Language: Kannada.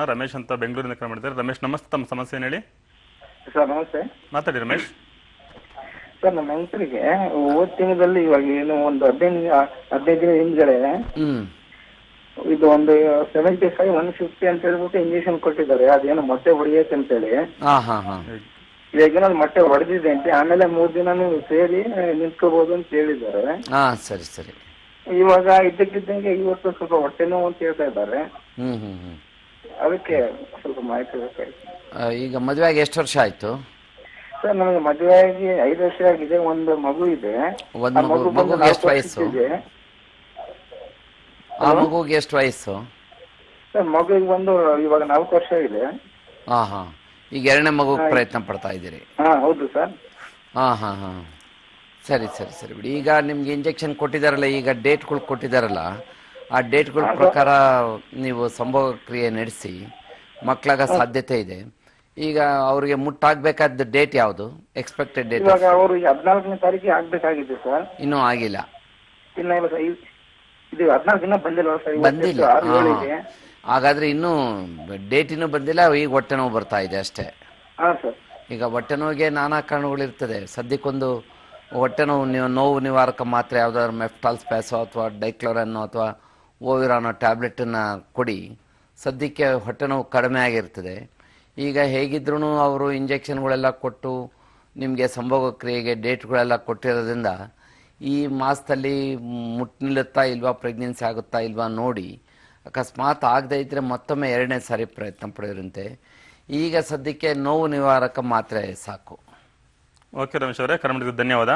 ಮಾತಾಡೋಣ ರಮೇಶ್ ಅಂತ ಬೆಂಗಳೂರಿಂದ ಕರೆ ಮಾಡಿದ್ದಾರೆ ರಮೇಶ್ ನಮಸ್ತೆ. ತಮ್ಮ ಸಮಸ್ಯೆ ಏನು ಹೇಳಿ? ಸರ್ ನಮಸ್ತೆ. ಮಾತಾಡಿ ರಮೇಶ್. ಸರ್ ನಮ್ಮ ಹೆಂಗಸರಿಗೆ ಹೋದ ತಿಂಗಳಲ್ಲಿ ಇವಾಗ ಏನು ಒಂದು ಹದಿನೈದು ಹದಿನೈದು ದಿನ ಹಿಂದ್ಗಡೆ ಇದು ಒಂದು ಸೆವೆಂಟಿ ಫೈವ್ ಒನ್ ಫಿಫ್ಟಿ ಅಂತ ಹೇಳ್ಬಿಟ್ಟು ಇಂಜೆಕ್ಷನ್ ಕೊಟ್ಟಿದ್ದಾರೆ. ಅದೇನು ಮೊಟ್ಟೆ ಹೊಡಿಯತ್ತೆ ಅಂತೇಳಿ. ಹಾ ಹಾ ಹಾ. ಇವಾಗ ಏನೋ ಮೊಟ್ಟೆ ಹೊಡೆದಿದೆ ಅಂತ ಆಮೇಲೆ ಮೂರ್ ದಿನಾನು ಸೇರಿ ನಿಂತ್ಕೋಬಹುದು ಅಂತ ಹೇಳಿದ್ದಾರೆ. ಹಾ ಸರಿ ಸರಿ. ಇವಾಗ ಇದ್ದಕ್ಕಿದ್ದಂಗೆ ಇವತ್ತು ಸ್ವಲ್ಪ ಹೊಟ್ಟೆ ನೋವು ಅಂತ ಹೇಳ್ತಾ ಇದ್ದಾರೆ. ಹ್ಮ್ ಹ್ಮ್ ಹ್ಮ್. ಅದಕ್ಕೆ ಸ್ವಲ್ಪ ಮಾಹಿತಿ ಬೇಕಾಗಿತ್ತು. ಈಗ ಮದುವೆ ಆಗಿ ಎಷ್ಟು ವರ್ಷ ಆಯ್ತು? ಸರ್ ನನಗೆ ಮದುವೆ ಆಗಿ ಐದು ವರ್ಷ ಆಗಿದೆ ಒಂದು ಮಗು ಇದೆ. ಒಂದ್ ಆ ಮಗು- ಬಂದು ಮಗುಗೆ ನಾಲ್ಕು ಎಷ್ಟು ವಯಸ್ಸು? ವರ್ಷಕ್ಕಿದೆ. ಆ ಮಗುಗೆ ಎಷ್ಟು ವಯಸ್ಸು? ಸರ್ ಮಗುವಿಗೆ ಬಂದು ಇವಾಗ ನಾಲ್ಕು ವರ್ಷ ಇದೆ ಹಾ ಹಾ. ಈಗ ಎರಡನೇ ಮಗುಗೆ ಪ್ರಯತ್ನ ಪಡ್ತಾ ಇದ್ದೀರಿ. ಹಾ ಹೌದು ಸರ್. ಹಾ ಹಾ ಹಾ. ಸರಿ ಸರಿ ಸರಿ ಬಿಡಿ. ಈಗ ನಿಮ್ಗೆ ಇಂಜೆಕ್ಷನ್ ಕೊಟ್ಟಿದಾರಲ್ಲ ಈಗ ಡೇಟ್ಗಳು ಕೊಟ್ಟಿದ್ದಾರಲ್ಲ ಆ ಡೇಟ್ಗಳ ಪ್ರಕಾರ ನೀವು ಸಂಭೋಗ ಕ್ರಿಯೆ ನಡೆಸಿ ಮಕ್ಕಳಾಗ ಸಾಧ್ಯತೆ ಇದೆ. ಈಗ ಅವರಿಗೆ ಮುಟ್ಟಾಗಬೇಕಾದ ಡೇಟ್ ಯಾವುದು? ಎಕ್ಸ್ಪೆಕ್ಟೆಡ್ ಡೇಟ್ ಇವಾಗ ಅವರು ಹದಿನಾಲ್ಕನೇ ತಾರೀಕಿಗೆ ಆಗ್ಬೇಕಾಗಿದೆ ಸರ್. ಇನ್ನೂ ಆಗಿಲ್ಲ. ಇಲ್ಲ ಸರ್. ಇವ್- ಇದು ಹದಿನಾಲ್ಕು ದಿನ ಬಂದಿಲ್ಲ ಸರ್. ಇವತ್ತು ಬಂದಿಲ್ಲ. ಆರು ಹಾ. ಹಾಗಾದ್ರೆ ಇನ್ನೂ ಡೇಟ್ ಇನ್ನೂ ಬಂದಿಲ್ಲ ಈಗ ಹೊಟ್ಟೆ ನೋವು ಬರ್ತಾ ಇದೆ ಅಷ್ಟೇ. ಹಾ ಸರ್. ಈಗ ಹೊಟ್ಟೆ ನೋವಿಗೆ ನಾನಾ ಕಾರಣಗಳಿರ್ತದೆ ಸದ್ಯಕ್ಕೊಂದು ಹೊಟ್ಟೆ ನೋವು ನೀವು ನೋವು ನಿವಾರಕ ಮಾತ್ರ ಯಾವ್ದಾದ್ರು ಮೆಫ್ಟಾಲ್ ಸ್ಪ್ಯಾಸೋ ಅಥವಾ ಡೈಕ್ಲೋರನ್ನು ಅಥವಾ ಓವಿರಾನೋ ಟ್ಯಾಬ್ಲೆಟನ್ನು ಕೊಡಿ. ಸದ್ಯಕ್ಕೆ ಹೊಟ್ಟೆ ನೋವು ಕಡಿಮೆ ಆಗಿರ್ತದೆ. ಈಗ ಹೇಗಿದ್ರೂ ಅವರು ಇಂಜೆಕ್ಷನ್ಗಳೆಲ್ಲ ಕೊಟ್ಟು ನಿಮಗೆ ಸಂಭೋಗ ಕ್ರಿಯೆಗೆ ಡೇಟ್ಗಳೆಲ್ಲ ಕೊಟ್ಟಿರೋದ್ರಿಂದ ಈ ಮಾಸದಲ್ಲಿ ಮುಟ್ಟು ನಿಲ್ಲುತ್ತಾ ಇಲ್ವಾ, ಪ್ರೆಗ್ನೆನ್ಸಿ ಆಗುತ್ತಾ ಇಲ್ವಾ ನೋಡಿ ಅಕಸ್ಮಾತ್ ಆಗದೇ ಇದ್ದರೆ ಮತ್ತೊಮ್ಮೆ ಎರಡನೇ ಸಾರಿ ಪ್ರಯತ್ನ ಪಡೆಯೋರಂತೆ. ಈಗ ಸದ್ಯಕ್ಕೆ ನೋವು ನಿವಾರಕ ಮಾತ್ರೆ ಸಾಕು. ಓಕೆ ರಮೇಶ್ ಅವರೇ ಕರ್ನಾಟಕದ ಧನ್ಯವಾದ.